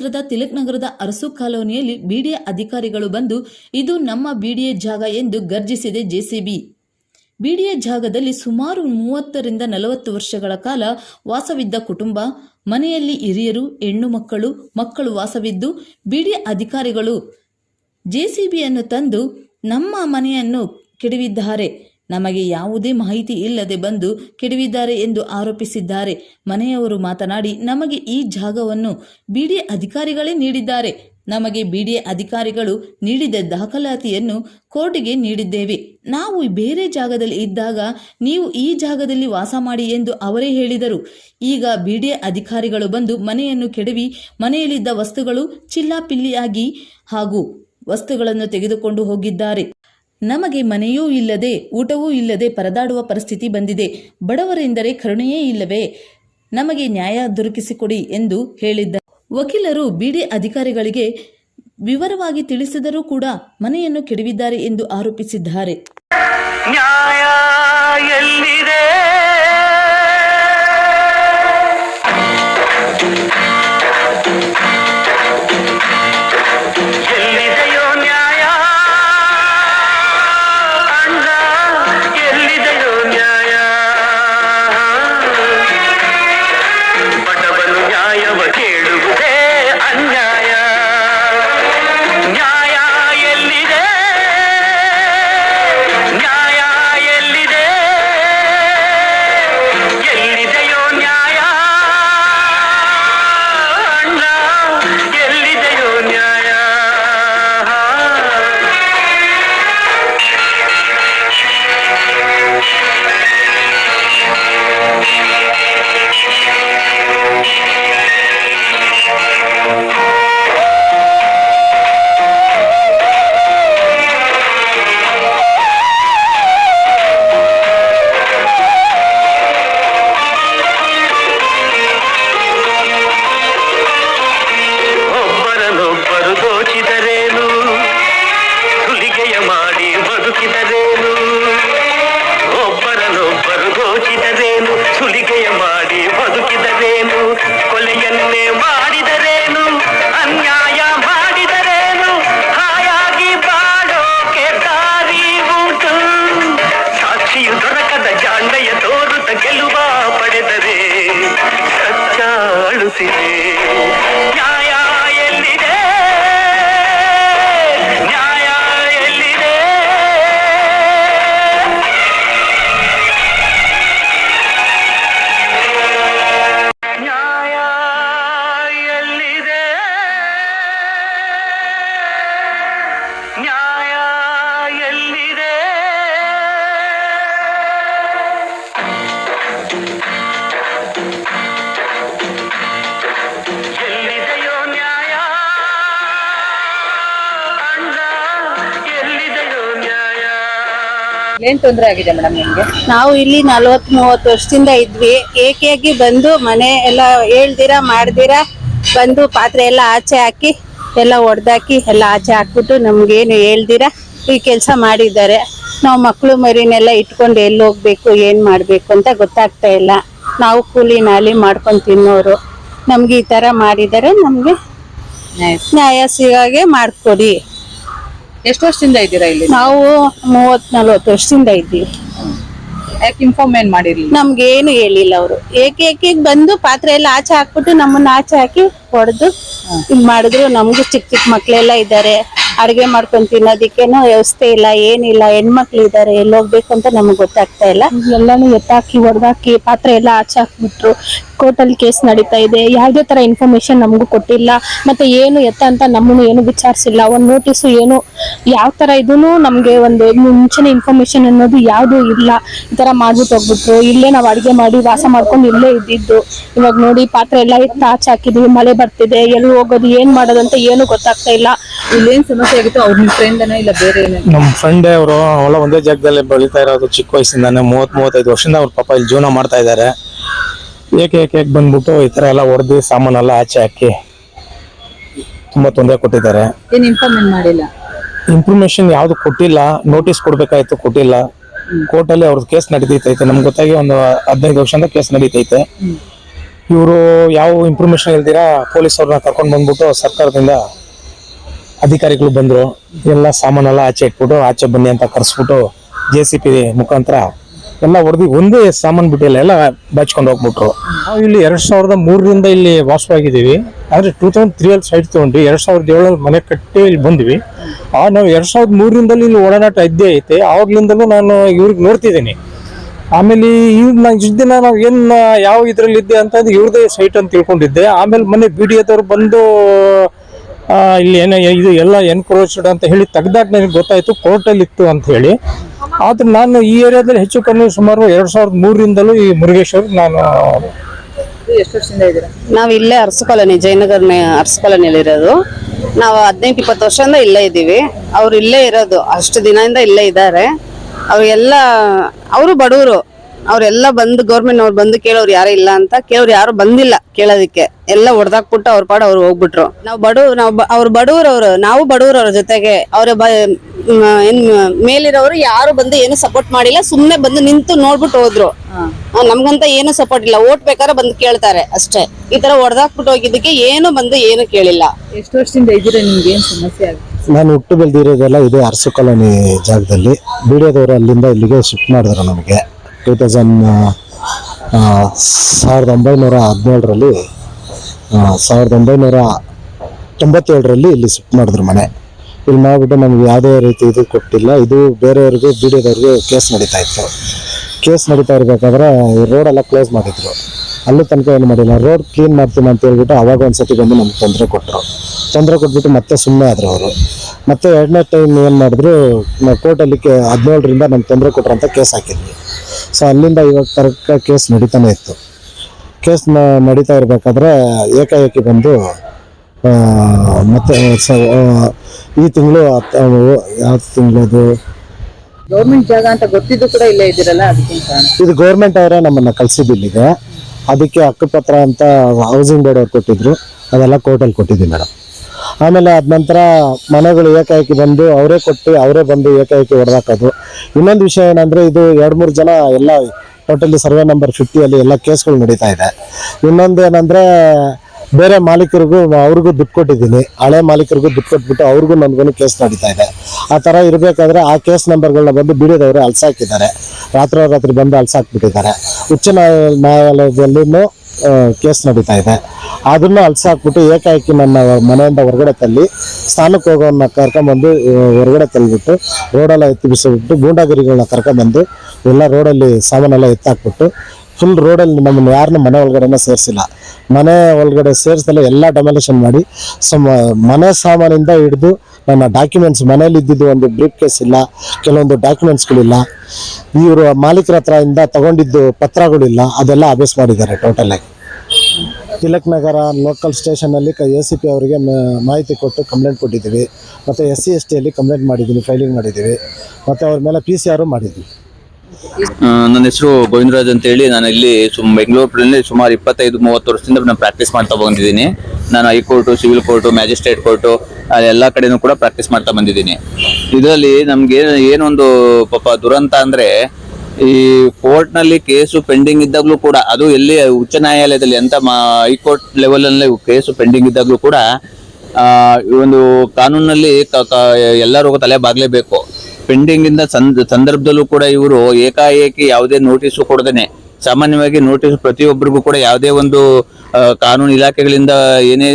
ಕ್ಷೇತ್ರದ ತಿಲಕ್ ನಗರದ ಅರಸು ಕಾಲೋನಿಯಲ್ಲಿ ಬಿಡಿಎ ಅಧಿಕಾರಿಗಳು ಬಂದು, ಇದು ನಮ್ಮ ಬಿಡಿಎ ಜಾಗ ಎಂದು ಗರ್ಜಿಸಿದೆ ಜೆಸಿಬಿ. ಬಿಡಿಎ ಜಾಗದಲ್ಲಿ ಸುಮಾರು ಮೂವತ್ತರಿಂದ ನಲವತ್ತು ವರ್ಷಗಳ ಕಾಲ ವಾಸವಿದ್ದ ಕುಟುಂಬ, ಮನೆಯಲ್ಲಿ ಹಿರಿಯರು, ಹೆಣ್ಣು ಮಕ್ಕಳು ಮಕ್ಕಳು ವಾಸವಿದ್ದು, ಬಿಡಿಎ ಅಧಿಕಾರಿಗಳು ಜೆಸಿಬಿಯನ್ನು ತಂದು ನಮ್ಮ ಮನೆಯನ್ನು ಕೆಡವಿದ್ದಾರೆ. ನಮಗೆ ಯಾವುದೇ ಮಾಹಿತಿ ಇಲ್ಲದೆ ಬಂದು ಕೆಡವಿದ್ದಾರೆ ಎಂದು ಆರೋಪಿಸಿದ್ದಾರೆ. ಮನೆಯವರು ಮಾತನಾಡಿ, ನಮಗೆ ಈ ಜಾಗವನ್ನು ಬಿಡಿಎ ಅಧಿಕಾರಿಗಳೇ ನೀಡಿದ್ದಾರೆ. ನಮಗೆ ಬಿಡಿಎ ಅಧಿಕಾರಿಗಳು ನೀಡಿದ ದಾಖಲಾತಿಯನ್ನು ಕೋರ್ಟಿಗೆ ನೀಡಿದ್ದೇವೆ. ನಾವು ಬೇರೆ ಜಾಗದಲ್ಲಿ ಇದ್ದಾಗ ನೀವು ಈ ಜಾಗದಲ್ಲಿ ವಾಸ ಮಾಡಿ ಎಂದು ಅವರೇ ಹೇಳಿದರು. ಈಗ ಬಿಡಿಎ ಅಧಿಕಾರಿಗಳು ಬಂದು ಮನೆಯನ್ನು ಕೆಡವಿ, ಮನೆಯಲ್ಲಿದ್ದ ವಸ್ತುಗಳು ಚಿಲ್ಲಾಪಿಲ್ಲಿಯಾಗಿ ಹಾಗೂ ವಸ್ತುಗಳನ್ನು ತೆಗೆದುಕೊಂಡು ಹೋಗಿದ್ದಾರೆ. ನಮಗೆ ಮನೆಯೂ ಇಲ್ಲದೆ, ಊಟವೂ ಇಲ್ಲದೆ ಪರದಾಡುವ ಪರಿಸ್ಥಿತಿ ಬಂದಿದೆ. ಬಡವರೆಂದರೆ ಕರುಣೆಯೇ ಇಲ್ಲವೇ? ನಮಗೆ ನ್ಯಾಯ ದೊರಕಿಸಿಕೊಡಿ ಎಂದು ಹೇಳಿದ್ದ ವಕೀಲರು ಬಿಡಿ ಅಧಿಕಾರಿಗಳಿಗೆ ವಿವರವಾಗಿ ತಿಳಿಸಿದರೂ ಕೂಡ ಮನೆಯನ್ನು ಕೆಡವಿದ್ದಾರೆ ಎಂದು ಆರೋಪಿಸಿದ್ದಾರೆ. ನ್ಯಾಯ ಎಲ್ಲಿದೆ? ಸಿರೇ ಏನ್ ತೊಂದರೆ ಆಗಿದೆ ಮೇಡಮ್ ನಿಮ್ಗೆ? ನಾವು ಇಲ್ಲಿ ನಲ್ವತ್ ಮೂವತ್ತು ವರ್ಷದಿಂದ ಇದ್ವಿ. ಏಕೆಯಾಗಿ ಬಂದು ಮನೆ ಎಲ್ಲ ಹೇಳ್ದಿರಾ ಮಾಡ್ದಿರಾ ಬಂದು ಪಾತ್ರೆ ಎಲ್ಲ ಆಚೆ ಹಾಕಿ ಎಲ್ಲ ಒಡ್ದಾಕಿ ಎಲ್ಲ ಆಚೆ ಹಾಕ್ಬಿಟ್ಟು ನಮ್ಗೇನು ಹೇಳ್ದಿರಾ ಈ ಕೆಲಸ ಮಾಡಿದ್ದಾರೆ. ನಾವು ಮಕ್ಕಳು ಮರಿನೆಲ್ಲ ಇಟ್ಕೊಂಡು ಎಲ್ಲಿ ಹೋಗ್ಬೇಕು ಏನ್ ಮಾಡ್ಬೇಕು ಅಂತ ಗೊತ್ತಾಗ್ತಾ ಇಲ್ಲ. ನಾವು ಕೂಲಿ ನಾಲಿ ಮಾಡ್ಕೊಂಡು ತಿನ್ನೋರು. ನಮ್ಗೆ ಈ ತರ ಮಾಡಿದರೆ ನಮ್ಗೆ ನ್ಯಾಯ ಸಿಗಾಗೆ ಮಾಡ್ಕೊಡಿ. ಎಷ್ಟು ವರ್ಷದಿಂದ ಇದ್ದೀರಾ ಇಲ್ಲಿ? ನಾವು ಮೂವತ್ ನಲ್ವತ್ತು ವರ್ಷದಿಂದ ಇದ್ದೀವಿ. ಯಾಕೆ ಇನ್ಫಾರ್ಮ್ ಏನ್ ಮಾಡಿರ್ಲಿಲ್ಲ? ಏನು ಹೇಳಿಲ್ಲ ಅವರು. ಏಕೆ ಏಕೆ ಬಂದು ಪಾತ್ರೆ ಎಲ್ಲ ಆಚೆ ಹಾಕ್ಬಿಟ್ಟು ನಮ್ಮನ್ನ ಆಚೆ ಹಾಕಿ ಹೊಡೆದು ಇದ್ ಮಾಡಿದ್ರು. ನಮ್ಗೂ ಚಿಕ್ಕ ಚಿಕ್ಕ ಮಕ್ಳೆಲ್ಲ ಇದ್ದಾರೆ. ಅಡಿಗೆ ಮಾಡ್ಕೊಂಡ್ ತಿನ್ನೋದಿಕ್ಕೇನು ವ್ಯವಸ್ಥೆ ಇಲ್ಲ ಏನಿಲ್ಲ. ಹೆಣ್ಮಕ್ಳು ಇದ್ದಾರೆ ಎಲ್ಲಿ ಹೋಗ್ಬೇಕು ಅಂತ ನಮಗ್ ಗೊತ್ತಾಗ್ತಾ ಇಲ್ಲ. ಎಲ್ಲಾನು ಎತ್ತಾಕಿ ಹೊಡೆದಾಕಿ ಪಾತ್ರೆ ಎಲ್ಲ ಆಚೆ ಹಾಕ್ಬಿಟ್ರು. ಕೋರ್ಟಲ್ಲಿ ಕೇಸ್ ನಡೀತಾ ಇದೆ ಯಾವುದೇ ತರ ಇನ್ಫಾರ್ಮೇಶನ್ ನಮಗೂ ಕೊಟ್ಟಿಲ್ಲ ಮತ್ತೆ ಏನು ಎತ್ತ ಅಂತ ನಮ್ಮನ್ನು ಏನು ವಿಚಾರಿಸಿಲ್ಲ ಒಂದು ನೋಟಿಸು ಏನು ಯಾವ ತರ ಇದೂನು ನಮಗೆ ಒಂದು ಮುಂಚಿನ ಇನ್ಫಾರ್ಮೇಶನ್ ಅನ್ನೋದು ಯಾವುದು ಇಲ್ಲ. ಈ ತರ ಮಾಡ್ಬಿಟ್ಟು ಹೋಗ್ಬಿಟ್ರು. ಇಲ್ಲೇ ನಾವು ಅಡಿಗೆ ಮಾಡಿ ವಾಸ ಮಾಡ್ಕೊಂಡು ಇಲ್ಲೇ ಇದ್ದಿದ್ದು. ಇವಾಗ ನೋಡಿ ಪಾತ್ರೆ ಎಲ್ಲ ಇತ್ತು ಆಚೆ ಹಾಕಿದ್ವಿ ಮಳೆ ಬರ್ತಿದೆ ಎಲ್ಲಿ ಹೋಗೋದು ಏನ್ ಮಾಡೋದಂತ ಅಂತ ಏನು ಗೊತ್ತಾಗ್ತಾ ಇಲ್ಲ. ಇಲ್ಲೇನ್ ಸಮಸ್ಯೆ ಆಗಿತ್ತು? ಅವ್ರ ನಿಮ್ ಇಲ್ಲ ಬೇರೆ ನಮ್ಮ ಫ್ರೆಂಡೇ ಅವರು ಅವಳ ಒಂದೇ ಜಾಗದಲ್ಲಿ ಬೆಳೀತಾ ಇರೋದು ಚಿಕ್ಕ ವಯಸ್ಸಿಂದಾನೆ ಮೂವತ್ ಮೂವತ್ತೈದು ವರ್ಷದಿಂದ ಅವ್ರ ಪಾಪ ಇಲ್ಲಿ ಜೀವನ ಮಾಡ್ತಾ ಇದ್ದಾರೆ ಏಕೆ ಏಕೆ ಏಕೆ ಬಂದ್ಬಿಟ್ಟು ಈ ತರ ಎಲ್ಲ ಹೊಡೆದು ಸಾಮಾನೆಲ್ಲ ಆಚೆ ಹಾಕಿ ತುಂಬಾ ತೊಂದರೆ ಕೊಟ್ಟಿದ್ದಾರೆ. ಏನ್ ಇನ್ಫಾರ್ಮ್ ಮಾಡಿಲ್ಲ? ಇನ್ಫಾರ್ಮೇಶನ್ ಯಾವ್ದು ಕೊಟ್ಟಿಲ್ಲ ನೋಟಿಸ್ ಕೊಡ್ಬೇಕಾಯ್ತು ಕೊಟ್ಟಿಲ್ಲ. ಕೋರ್ಟಲ್ಲಿ ಅವ್ರದ್ದು ಕೇಸ್ ನಡೀತೈತೆ. ನಮ್ಗೆ ಗೊತ್ತಾಗಿ ಒಂದು ಹದಿನೈದು ವರ್ಷದಿಂದ ಕೇಸ್ ನಡೀತೈತೆ. ಇವರು ಯಾವ ಇನ್ಫಾರ್ಮೇಶನ್ ಇಲ್ದಿರಾ ಪೊಲೀಸ್ ಅವ್ರನ್ನ ಕರ್ಕೊಂಡು ಬಂದ್ಬಿಟ್ಟು ಸರ್ಕಾರದಿಂದ ಅಧಿಕಾರಿಗಳು ಬಂದರು. ಎಲ್ಲ ಸಾಮಾನೆಲ್ಲ ಆಚೆ ಇಟ್ಬಿಟ್ಟು ಆಚೆ ಬನ್ನಿ ಅಂತ ಕರೆಸ್ಬಿಟ್ಟು ಜೆ ಸಿ ಪಿ ಮುಖಾಂತರ ಎಲ್ಲ ಹೊಡೆದು ಒಂದೇ ಸಾಮಾನು ಬಿಟ್ಟಿಲ್ಲ ಎಲ್ಲ ಬಾಚ್ಕೊಂಡು ಹೋಗ್ಬಿಟ್ರು. ನಾವು ಇಲ್ಲಿ ಎರಡ್ ಸಾವಿರದ ಮೂರರಿಂದ ಇಲ್ಲಿ ವಾಸವಾಗಿದ್ದೀವಿ. ಆದ್ರೆ ಟೂ ತೌಸಂಡ್ ತ್ರೀ ಅಲ್ಲಿ ಸೈಟ್ ತಗೊಂಡ್ವಿ. ಎರಡ್ ಸಾವಿರದ ಏಳರಲ್ಲಿ ಮನೆ ಕಟ್ಟಿ ಇಲ್ಲಿ ಬಂದ್ವಿ. ಆ, ನಾವು ಎರಡ್ ಸಾವಿರದ ಮೂರರಿಂದಲೂ ಇಲ್ಲಿ ಒಡನಾಟ ಇದ್ದೇ ಐತೆ. ಆವಾಗ್ಲಿಂದಲೂ ನಾನು ಇವ್ರಿಗೆ ನೋಡ್ತಿದ್ದೀನಿ. ಆಮೇಲೆ ಇವ್ ನಾನು ಇಷ್ಟು ದಿನ ನಾವು ಏನ್, ಯಾವ ಇದ್ರಲ್ಲಿ ಇದ್ದೆ ಅಂತಂದ್ರೆ ಇವ್ರದೇ ಸೈಟ್ ಅಂತ ತಿಳ್ಕೊಂಡಿದ್ದೆ. ಆಮೇಲೆ ಮನೆ ಬಿ ಡಿ ಎದವ್ರು ಬಂದು ಇಲ್ಲಿ ಏನೋ, ಇದು ಎಲ್ಲ ಎನ್ಕ್ರೋಚ್ಡ್ ಅಂತ ಹೇಳಿ ತೆಗ್ದಾಗ ನನಗೆ ಗೊತ್ತಾಯ್ತು. ಕೋರ್ಟಲ್ಲಿ ಇತ್ತು ಅಂತ ಹೇಳಿ. ಆದ್ರೆ ನಾನು ಈ ಏರಿಯಾದಲ್ಲಿ ಹೆಚ್ಚು ಕಮ್ಮಿ ಸುಮಾರು ಎರಡ್ ಸಾವಿರದ ಮೂರರಿಂದಲೂ ಈ ಮುರುಗೇಶ್ವರ್ ನಾನು ಎಷ್ಟು ವರ್ಷದಿಂದ ಇದ್ದೀರಾ? ನಾವ್ ಇಲ್ಲೇ ಅರಸು ಕಾಲೋನಿ ಜಯನಗರ್ ಅರಸು ಕಾಲೋನಿಯಲ್ಲಿ ಇರೋದು. ನಾವು ಹದಿನೈದು ಇಪ್ಪತ್ತು ವರ್ಷದಿಂದ ಇಲ್ಲೇ ಇದ್ದೀವಿ. ಅವ್ರು ಇಲ್ಲೇ ಇರೋದು. ಅಷ್ಟು ದಿನದಿಂದ ಇಲ್ಲೇ ಇದ್ದಾರೆ. ಅವ್ರಿಗೆಲ್ಲ ಅವರು ಬಡವರು. ಅವ್ರೆಲ್ಲ ಬಂದು ಗೌರ್ಮೆಂಟ್ ಅವ್ರು ಬಂದು ಕೇಳೋರು ಯಾರು ಇಲ್ಲ ಅಂತ ಕೇಳೋರು ಯಾರು ಬಂದಿಲ್ಲ ಕೇಳೋದಕ್ಕೆ. ಎಲ್ಲ ಹೊಡೆದಾಕ್ಬಿಟ್ಟು ಅವ್ರ ಪಾಡು ಅವ್ರು ಹೋಗ್ಬಿಟ್ರು. ನಾವು ಬಡವ್ ನಾವು ಬ- ಅವ್ರು ಬಡವ್ರು ಅವ್ರು ನಾವು ಬಡವ್ರು ಅವ್ರ ಜೊತೆಗೆ ಅವ್ರ ಏನ್ ಮೇಲಿರೋರು ಯಾರು ಬಂದು ಏನು ಸಪೋರ್ಟ್ ಮಾಡಿಲ್ಲ ಸುಮ್ನೆ ಬಂದು ನಿಂತು ನೋಡ್ಬಿಟ್ಟು ಹೋದ್ರು. ನಮ್ಗಂತ ಏನು ಸಪೋರ್ಟ್ ಇಲ್ಲ. ಓಟ್ ಬೇಕಾದ್ರೆ ಬಂದು ಕೇಳ್ತಾರೆ ಅಷ್ಟೇ. ಈ ತರ ಹೊಡೆದಾಕ್ಬಿಟ್ಟು ಹೋಗಿದ್ದಕ್ಕೆ ಏನು ಬಂದು ಏನು ಕೇಳಿಲ್ಲ. ಎಷ್ಟು ವರ್ಷದಿಂದ ಇದ್ದೀರಾ ನಿಮ್ಗೆ? ಏನ್ ಸಮಸ್ಯೆ ಆಗುತ್ತೆ ನಾನು ಹುಟ್ಟು ಬೆಳೆದಿರೋದೆಲ್ಲ ಇದೆ ಅರಸು ಕಾಲೋನಿ ಜಾಗದಲ್ಲಿ. ಬಿಡಿಯೋದವರು ಅಲ್ಲಿಂದ ಇಲ್ಲಿಗೆ ಶಿಫ್ಟ್ ಮಾಡಿದ್ರು ನಮಗೆ. ಟೂ ತೌಸಂಡ್ ಸಾವಿರದ ಒಂಬೈನೂರ ಹದಿನೇಳರಲ್ಲಿ ಸಾವಿರದ ಒಂಬೈನೂರ ತೊಂಬತ್ತೇಳರಲ್ಲಿ ಇಲ್ಲಿ ಶಿಫ್ಟ್ ಮಾಡಿದ್ರು ಮನೆ. ಇಲ್ಲಿ ಮಾಡಿಬಿಟ್ಟು ನಮ್ಗೆ ಯಾವುದೇ ರೀತಿ ಇದು ಕೊಟ್ಟಿಲ್ಲ. ಇದು ಬೇರೆಯವ್ರಿಗೂ ಬಿಡಿಯೋದವ್ರಿಗೂ ಕೇಸ್ ನಡೀತಾ ಇತ್ತು. ಕೇಸ್ ನಡೀತಾ ಇರಬೇಕಾದ್ರೆ ಈ ರೋಡೆಲ್ಲ ಕ್ಲೋಸ್ ಮಾಡಿದ್ರು. ಅಲ್ಲಿ ತನಕ ಏನು ಮಾಡಿಲ್ಲ. ರೋಡ್ ಕ್ಲೀನ್ ಮಾಡ್ತೀನಿ ಅಂತ ಹೇಳ್ಬಿಟ್ಟು ಅವಾಗ ಒಂದ್ಸತಿ ಬಂದು ನಮ್ಗೆ ತೊಂದರೆ ಕೊಟ್ಟರು ತೊಂದರೆ ಕೊಟ್ಬಿಟ್ಟು ಮತ್ತೆ ಸುಮ್ಮನೆ ಆದರು ಅವರು. ಮತ್ತೆ ಎರಡನೇ ಟೈಮ್ ಏನು ಮಾಡಿದ್ರು ನಾವು ಕೋರ್ಟಲ್ಲಿ ಕೆ ಹದಿನೇಳರಿಂದ ನಮ್ಗೆ ತೊಂದರೆ ಕೊಟ್ಟರು ಅಂತ ಕೇಸ್ ಹಾಕಿದ್ವಿ. ಸೊ ಅಲ್ಲಿಂದ ಇವಾಗ ತನಕ ಕೇಸ್ ನಡೀತಾನೆ ಇತ್ತು. ಕೇಸ್ ನಡೀತಾ ಇರಬೇಕಾದ್ರೆ ಏಕಾಏಕಿ ಬಂದು ಮತ್ತೆ ಈ ತಿಂಗಳು ಯಾವ ತಿಂಗಳು ಅದು? ಗೌರ್ಮೆಂಟ್ ಜಾಗ ಅಂತ ಗೊತ್ತಿದ್ದು ಕೂಡ ಇಲ್ಲೇ ಇದ್ದೀರಲ್ಲ ಇದು ಗೌರ್ಮೆಂಟ್ ಅವರೇ ನಮ್ಮನ್ನ ಕಳ್ಸಿದ್ದು ಇಲ್ಲಿಗೆ. ಅದಕ್ಕೆ ಹಕ್ಕುಪತ್ರ ಅಂತ ಹೌಸಿಂಗ್ ಬೋರ್ಡ್ ಅವ್ರು ಕೊಟ್ಟಿದ್ರು. ಅದೆಲ್ಲ ಕೋರ್ಟಲ್ಲಿ ಕೊಟ್ಟಿದ್ದೀವಿ ಮೇಡಮ್. ಆಮೇಲೆ ಅದ ನಂತರ ಮನೆಗಳು ಏಕಾಏಕಿ ಬಂದು ಅವರೇ ಕೊಟ್ಟು ಅವರೇ ಬಂದು ಏಕಾಏಕಿ ಹೊಡೆದಾಕೋದು. ಇನ್ನೊಂದು ವಿಷಯ ಏನಂದ್ರೆ ಇದು ಎರಡು ಮೂರು ಜನ ಎಲ್ಲ ಟೋಟಲಿ ಸರ್ವೆ ನಂಬರ್ ಫಿಫ್ಟಿಯಲ್ಲಿ ಎಲ್ಲ ಕೇಸ್ಗಳು ನಡೀತಾ ಇದೆ. ಇನ್ನೊಂದು ಏನಂದ್ರೆ ಬೇರೆ ಮಾಲೀಕರಿಗೂ ಅವ್ರಿಗೂ ದುಡ್ಡು ಕೊಟ್ಟಿದ್ದೀನಿ. ಹಳೆ ಮಾಲೀಕರಿಗೂ ದುಡ್ಡು ಕೊಟ್ಬಿಟ್ಟು ಅವ್ರಿಗೂ ನನಗೂ ಕೇಸ್ ನಡೀತಾ ಇದೆ. ಆ ಥರ ಇರಬೇಕಾದ್ರೆ ಆ ಕೇಸ್ ನಂಬರ್ಗಳನ್ನ ಬಂದು ಬಿಡಿದವರು ಅಲ್ಸಾಕಿದ್ದಾರೆ. ರಾತ್ರೋರಾತ್ರಿ ಬಂದು ಅಲ್ಸಾಕ್ಬಿಟ್ಟಿದ್ದಾರೆ. ಉಚ್ಚ ನ್ಯಾಯ ನ್ಯಾಯಾಲಯದಲ್ಲೂ ಕೇಸ್ ನಡೀತಾ ಇದೆ. ಅದನ್ನು ಅಲ್ಸಾಕ್ಬಿಟ್ಟು ಏಕಾಏಕಿ ನನ್ನ ಮನೆಯಿಂದ ಹೊರಗಡೆ ತಳ್ಳಿ ಸ್ಥಾನಕ್ಕೆ ಹೋಗೋನ್ನ ಕರ್ಕೊಂಬಂದು ಹೊರಗಡೆ ತಳ್ಳಿಬಿಟ್ಟು, ರೋಡೆಲ್ಲ ಎತ್ತಿ ಬಿಸಿಬಿಟ್ಟು ಗೂಂಡಾಗಿರಿಗಳನ್ನ ಕರ್ಕೊಂಬಂದು, ಎಲ್ಲ ರೋಡಲ್ಲಿ ಸಾಮಾನೆಲ್ಲ ಎತ್ತಾಕ್ಬಿಟ್ಟು ಫುಲ್ ರೋಡಲ್ಲಿ ನಮ್ಮನ್ನು ಯಾರನ್ನೂ ಮನೆ ಒಳಗಡೆನೇ ಸೇರಿಸಿಲ್ಲ. ಮನೆ ಒಳಗಡೆ ಸೇರಿಸಲ್ಲ ಎಲ್ಲ ಡೊಮಿನೇಷನ್ ಮಾಡಿ ಸೊ ಮನೆ ಸಾಮಾನಿಂದ ಹಿಡಿದು ನನ್ನ ಡಾಕ್ಯುಮೆಂಟ್ಸ್ ಮನೇಲಿ ಇದ್ದಿದ್ದು ಒಂದು ಬ್ರೀಫ್ ಕೇಸ್ ಇಲ್ಲ ಕೆಲವೊಂದು ಡಾಕ್ಯುಮೆಂಟ್ಸ್ಗಳಿಲ್ಲ ಇವರು ಮಾಲೀಕರ ಹತ್ರ ಇಂದ ತಗೊಂಡಿದ್ದು ಪತ್ರಗಳಿಲ್ಲ ಅದೆಲ್ಲ ಅಭ್ಯಾಸ ಮಾಡಿದ್ದಾರೆ ಟೋಟಲ್ ಆಗಿ. ತಿಲಕ್ ನಗರ ಲೋಕಲ್ ಸ್ಟೇಷನಲ್ಲಿ ಎ ಸಿ ಪಿ ಅವರಿಗೆ ಮಾಹಿತಿ ಕೊಟ್ಟು ಕಂಪ್ಲೇಂಟ್ ಕೊಟ್ಟಿದ್ದೀವಿ. ಮತ್ತು ಎಸ್ ಸಿ ಎಸ್ ಟಿಯಲ್ಲಿ ಕಂಪ್ಲೇಂಟ್ ಮಾಡಿದ್ದೀವಿ ಫೈಲಿಂಗ್ ಮಾಡಿದ್ದೀವಿ. ಮತ್ತು ಅವ್ರ ಮೇಲೆ ಪಿ ಸಿ ಆರು ಮಾಡಿದ್ವಿ ಆ, ನನ್ನ ಹೆಸರು ಗೋವಿಂದರಾಜ್ ಅಂತ ಹೇಳಿ ನಾನು ಇಲ್ಲಿ ಸುಮ್ ಬೆಂಗಳೂರಿನಲ್ಲಿ ಸುಮಾರು ಇಪ್ಪತ್ತೈದು, ಮೂವತ್ತು ವರ್ಷದಿಂದ ನಾನು ಪ್ರಾಕ್ಟೀಸ್ ಮಾಡ್ತಾ ಬಂದಿದ್ದೀನಿ. ನಾನು high court civil court magistrate court ಎಲ್ಲ ಕಡೆನೂ ಕೂಡ ಪ್ರಾಕ್ಟೀಸ್ ಮಾಡ್ತಾ ಬಂದಿದ್ದೀನಿ. ಇದರಲ್ಲಿ ನಮಗೆ ಏನೊಂದು ಪಾಪ ದುರಂತ ಅಂದರೆ, ಈ ಕೋರ್ಟ್ನಲ್ಲಿ ಕೇಸು ಪೆಂಡಿಂಗ್ ಇದ್ದಾಗಲೂ ಕೂಡ, ಅದು ಎಲ್ಲಿ ಉಚ್ಚ ನ್ಯಾಯಾಲಯದಲ್ಲಿ ಅಂತ ಹೈಕೋರ್ಟ್ ಲೆವೆಲ್ ಅಲ್ಲಿ ಕೇಸು ಪೆಂಡಿಂಗ್ ಇದ್ದಾಗಲೂ ಕೂಡ ಈ ಒಂದು ಕಾನೂನಲ್ಲಿ ಕ- ಕ- ಎಲ್ಲರೂ ತಲೆ ಬಾಗ್ಲೇಬೇಕು. ಪೆಂಡಿಂಗ್ ಇಂದ ಸಂದರ್ಭದಲ್ಲೂ ಕೂಡ ಇವರು ಏಕಾಏಕಿ ಯಾವುದೇ ನೋಟಿಸ್ ಕೊಡದೇನೆ. ಸಾಮಾನ್ಯವಾಗಿ ನೋಟಿಸ್ ಪ್ರತಿಯೊಬ್ಬರಿಗೂ ಕೂಡ ಯಾವುದೇ ಒಂದು ಕಾನೂನು ಇಲಾಖೆಗಳಿಂದ ಏನೇ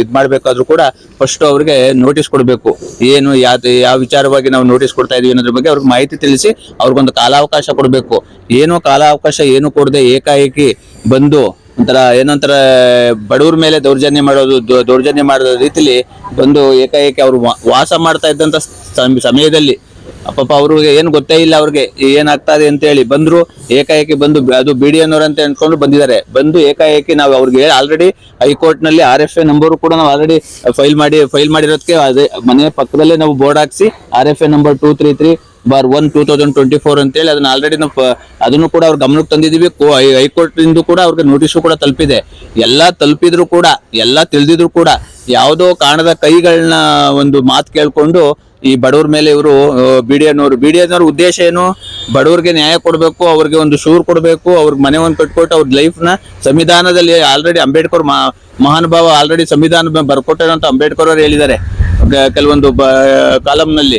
ಇದು ಮಾಡಬೇಕಾದ್ರೂ ಕೂಡ ಫಸ್ಟ್ ಅವ್ರಿಗೆ ನೋಟಿಸ್ ಕೊಡಬೇಕು. ಏನು ಯಾವ ಯಾವ ವಿಚಾರವಾಗಿ ನಾವು ನೋಟಿಸ್ ಕೊಡ್ತಾ ಇದೀವಿ ಅನ್ನೋದ್ರ ಬಗ್ಗೆ ಅವ್ರಿಗೆ ಮಾಹಿತಿ ತಿಳಿಸಿ ಅವ್ರಿಗೊಂದು ಕಾಲಾವಕಾಶ ಕೊಡಬೇಕು. ಏನು ಕಾಲಾವಕಾಶ ಏನು ಕೊಡದೆ ಏಕಾಏಕಿ ಬಂದು ಒಂಥರ ಏನೊಂಥರ ಬಡವ್ರ ಮೇಲೆ ದೌರ್ಜನ್ಯ ಮಾಡೋದು ದೌರ್ಜನ್ಯ ಮಾಡಿದ ರೀತಿಲಿ ಬಂದು ಏಕಾಏಕಿ ಅವರು ವಾಸ ಮಾಡ್ತಾ ಇದ್ದಂತ ಸಮ- ಸಮಯದಲ್ಲಿ ಪಾಪ ಅವ್ರಿಗೆ ಏನು ಗೊತ್ತೇ ಇಲ್ಲ ಅವ್ರಿಗೆ ಏನಾಗ್ತಾ ಇದೆ ಅಂತ ಹೇಳಿ ಬಂದ್ರು, ಏಕಾಏಕಿ ಬಂದು ಅದು ಬಿ ಡಿ ಅಂತ ಅನ್ಕೊಂಡು ಬಂದಿದ್ದಾರೆ. ಬಂದು ಏಕಾಏಕಿ ನಾವು ಅವ್ರಿಗೆ ಆಲ್ರೆಡಿ ಹೈಕೋರ್ಟ್ನಲ್ಲಿ ಆರ್ ಎಫ್ ಎ ನಂಬರ್ ಕೂಡ ನಾವು ಆಲ್ರೆಡಿ ಫೈಲ್ ಮಾಡಿ ಫೈಲ್ ಮಾಡಿರೋದಕ್ಕೆ ಅದೇ ಮನೆ ಪಕ್ಕದಲ್ಲೇ ನಾವು ಬೋರ್ಡ್ ಹಾಕ್ಸಿ, R F A number two three three bar one two thousand twenty four ಅಂತೇಳಿ ಅದನ್ನ ಆಲ್ರೆಡಿ ನಾವು ಅದನ್ನು ಕೂಡ ಅವ್ರ ಗಮನಕ್ಕೆ ಹೈ- ಹೈಕೋರ್ಟ್ ಇಂದ ಕೂಡ ಅವ್ರಿಗೆ ನೋಟಿಸು ಕೂಡ ತಲುಪಿದೆ. ಎಲ್ಲಾ ತಲುಪಿದ್ರು ಕೂಡ, ಎಲ್ಲಾ ತಿಳಿದಿದ್ರು ಕೂಡ ಯಾವುದೋ ಕಾಣದ ಕೈಗಳನ್ನ ಒಂದು ಮಾತು ಕೇಳ್ಕೊಂಡು ಈ ಬಡವ್ರ ಮೇಲೆ ಇವರು ಬಿ ಡಿ ಎನವರು ಬಿ ಡಿ ಎನವ್ರ ಉದ್ದೇಶ ಏನು? ಬಡವ್ರಿಗೆ ನ್ಯಾಯ ಕೊಡಬೇಕು, ಅವ್ರಿಗೆ ಒಂದು ಶೂರ್ ಕೊಡಬೇಕು, ಅವ್ರಿಗೆ ಮನೆ ಒಂದು ಕಟ್ಕೊಟ್ಟು ಅವ್ರ ಲೈಫ್ನ ಸಂವಿಧಾನದಲ್ಲಿ ಆಲ್ರೆಡಿ ಅಂಬೇಡ್ಕರ್ ಮಹಾ ಮಹಾನುಭಾವ ಆಲ್ರೆಡಿ ಸಂವಿಧಾನ ಬರ್ಕೊಟ್ಟಂತ ಅಂಬೇಡ್ಕರ್ ಅವರು ಹೇಳಿದ್ದಾರೆ. ಕೆಲವೊಂದು ಕಾಲಂನಲ್ಲಿ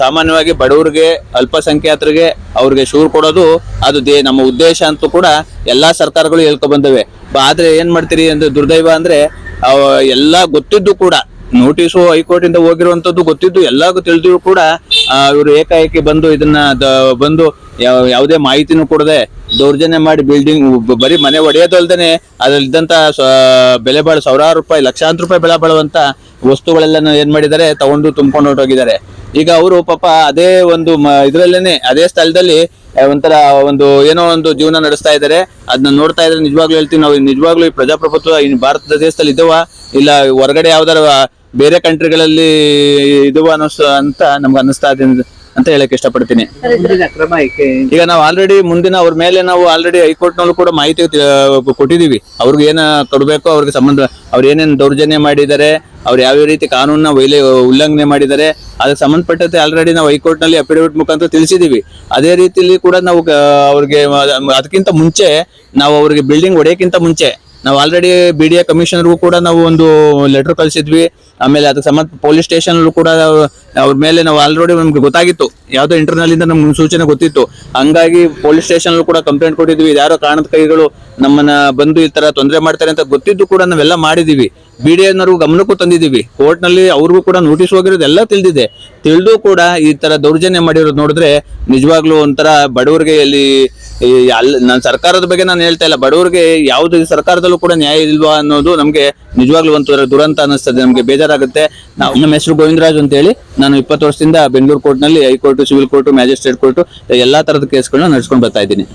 ಸಾಮಾನ್ಯವಾಗಿ ಬಡವರಿಗೆ, ಅಲ್ಪಸಂಖ್ಯಾತರಿಗೆ ಅವ್ರಿಗೆ ಶೂರ್ ಕೊಡೋದು ಅದು ನಮ್ಮ ಉದ್ದೇಶ ಅಂತೂ ಕೂಡ ಎಲ್ಲಾ ಸರ್ಕಾರಗಳು ಹೇಳ್ಕೊ ಬಂದವೆ. ಆದ್ರೆ ಏನ್ ಮಾಡ್ತೀರಿ ಅಂದ್ರೆ ದುರ್ದೈವ ಅಂದ್ರೆ ಎಲ್ಲಾ ಗೊತ್ತಿದ್ದು ಕೂಡ, ನೋಟಿಸು ಹೈಕೋರ್ಟ್ ಇಂದ ಹೋಗಿರುವಂತದ್ದು ಗೊತ್ತಿದ್ದು ಎಲ್ಲಾಗೂ ತಿಳಿದ್ರು ಕೂಡ ಇವರು ಏಕಾಏಕಿ ಬಂದು ಇದನ್ನ ಬಂದು ಯಾವುದೇ ಮಾಹಿತಿನೂ ಕೊಡದೆ ದೌರ್ಜನ್ಯ ಮಾಡಿ ಬಿಲ್ಡಿಂಗ್ ಬರೀ ಮನೆ ಒಡೆಯೋದಲ್ದೇನೆ ಅದ್ರಲ್ಲಿದ್ದಂತ ಬೆಲೆ ಬಾಳ, ಸಾವಿರಾರು ರೂಪಾಯಿ, ಲಕ್ಷಾಂತರ ರೂಪಾಯಿ ಬೆಲೆ ಬಾಳುವಂತ ವಸ್ತುಗಳೆಲ್ಲ ಏನ್ ಮಾಡಿದ್ದಾರೆ, ತಗೊಂಡು ತುಂಬ್ಕೊಂಡು ಹೊರಟೋಗಿದ್ದಾರೆ. ಈಗ ಅವರು ಪಾಪ ಅದೇ ಒಂದು ಇದ್ರಲ್ಲೇನೆ, ಅದೇ ಸ್ಥಳದಲ್ಲಿ ಒಂಥರ ಒಂದು ಏನೋ ಒಂದು ಜೀವನ ನಡೆಸ್ತಾ ಇದ್ದಾರೆ ಅದನ್ನ ನೋಡ್ತಾ ಇದ್ರೆ ನಿಜವಾಗ್ಲೂ ಹೇಳ್ತೀವಿ ನಾವು, ನಿಜವಾಗ್ಲೂ ಈ ಪ್ರಜಾಪ್ರಭುತ್ವ ಭಾರತ ದೇಶದಲ್ಲಿ ಇದಾವ? ಇಲ್ಲ ಹೊರಗಡೆ ಯಾವ್ದಾರ ಬೇರೆ ಕಂಟ್ರಿಗಳಲ್ಲಿ ಇದುವ ಅನ್ನೋ ಅಂತ ನಮ್ಗೆ ಅನ್ನಿಸ್ತಾ ಇದೆ. ಅಂತ ಹೇಳಕ್ ಇಷ್ಟಪಡ್ತೀನಿ. ಈಗ ನಾವು ಆಲ್ರೆಡಿ ಮುಂದಿನ ಅವ್ರ ಮೇಲೆ ನಾವು ಆಲ್ರೆಡಿ ಹೈಕೋರ್ಟ್ ನಲ್ಲೂ ಕೂಡ ಮಾಹಿತಿ ಕೊಟ್ಟಿದೀವಿ. ಅವ್ರಿಗೆ ಏನ ಕೊಡ್ಬೇಕು ಅವ್ರಿಗೆ ಸಂಬಂಧ ಅವ್ರು ಏನೇನ್ ದೌರ್ಜನ್ಯ ಮಾಡಿದ್ದಾರೆ ಅವ್ರು ಯಾವ ರೀತಿ ಕಾನೂನನ್ನ ವೈಲೇ ಉಲ್ಲಂಘನೆ ಮಾಡಿದ್ದಾರೆ ಅದಕ್ಕೆ ಸಂಬಂಧಪಟ್ಟಂತೆ ಆಲ್ರೆಡಿ ನಾವು ಹೈಕೋರ್ಟ್ನಲ್ಲಿ ಅಫಿಡವಿಟ್ ಮುಖಾಂತರ ತಿಳಿಸಿದೀವಿ. ಅದೇ ರೀತಿಯಲ್ಲಿ ಕೂಡ ನಾವು ಅವ್ರಿಗೆ ಅದಕ್ಕಿಂತ ಮುಂಚೆ ನಾವು ಅವ್ರಿಗೆ ಬಿಲ್ಡಿಂಗ್ ಹೊಡೆಯಕ್ಕಿಂತ ಮುಂಚೆ ನಾವು ಆಲ್ರೆಡಿ ಬಿ ಡಿ ಎ ಕಮಿಷನರ್ಗೂ ಕೂಡ ನಾವು ಒಂದು ಲೆಟರ್ ಕಳಿಸಿದ್ವಿ. ಆಮೇಲೆ ಅದಕ್ಕೆ ಸಂಬಂಧ ಪೊಲೀಸ್ ಸ್ಟೇಷನ್ ಕೂಡ ಅವ್ರ ಮೇಲೆ ನಾವು ಆಲ್ರೆಡಿ ನಮ್ಗೆ ಗೊತ್ತಾಗಿತ್ತು. ಯಾವುದೋ ಇಂಟರ್ನಲ್ ಇಂದ ನಮ್ಗೆ ಮುನ್ಸೂಚನೆ ಗೊತ್ತಿತ್ತು. ಹಂಗಾಗಿ ಪೊಲೀಸ್ ಸ್ಟೇಷನ್ ಕೂಡ ಕಂಪ್ಲೇಂಟ್ ಕೊಟ್ಟಿದ್ವಿ. ಯಾರೋ ಕಾರಣದ ಕೈಗಳು ನಮ್ಮನ್ನ ಬಂದು ಈ ತರ ತೊಂದರೆ ಮಾಡ್ತಾರೆ ಅಂತ ಗೊತ್ತಿದ್ದು ಕೂಡ ನಾವೆಲ್ಲ ಮಾಡಿದೀವಿ. ಬಿ ಡಿ ಗಮನಕ್ಕೂ ತಂದಿದೀವಿ. ಕೋರ್ಟ್ನಲ್ಲಿ ಅವ್ರಿಗೂ ಕೂಡ ನೋಟಿಸ್ ಹೋಗಿರೋದು ಎಲ್ಲ ತಿಳಿದಿದೆ. ತಿಳಿದು ಕೂಡ ಈ ತರ ದೌರ್ಜನ್ಯ ಮಾಡಿರೋದು ನೋಡಿದ್ರೆ ನಿಜವಾಗ್ಲೂ ಒಂಥರ ಬಡವರಿಗೆ ಇಲ್ಲಿ ಈ ಅಲ್ ನಾನು ಸರ್ಕಾರದ ಬಗ್ಗೆ ನಾನು ಹೇಳ್ತಾ ಇಲ್ಲ. ಬಡವರಿಗೆ ಯಾವ್ದು ಸರ್ಕಾರದಲ್ಲೂ ಕೂಡ ನ್ಯಾಯ ಇಲ್ವಾ ಅನ್ನೋದು ನಮ್ಗೆ ನಿಜವಾಗ್ಲೂ ಒಂಥರ ದುರಂತ ಅನ್ನಿಸ್ತದೆ. ನಮ್ಗೆ ಬೇಜಾರಾಗುತ್ತೆ. ನಾವು ನಮ್ಮ ಹೆಸರು ಗೋವಿಂದರಾಜ್ ಅಂತ ಹೇಳಿ ನಾನು ಇಪ್ಪತ್ತು ವರ್ಷದಿಂದ ಬೆಂಗಳೂರು ಕೋರ್ಟ್ನಲ್ಲಿ high court civil court magistrate court ಎಲ್ಲಾ ತರದ ಕೇಸ್ಗಳನ್ನ ನಡೆಸ್ಕೊಂಡು ಬರ್ತಾ ಇದ್ದೀನಿ.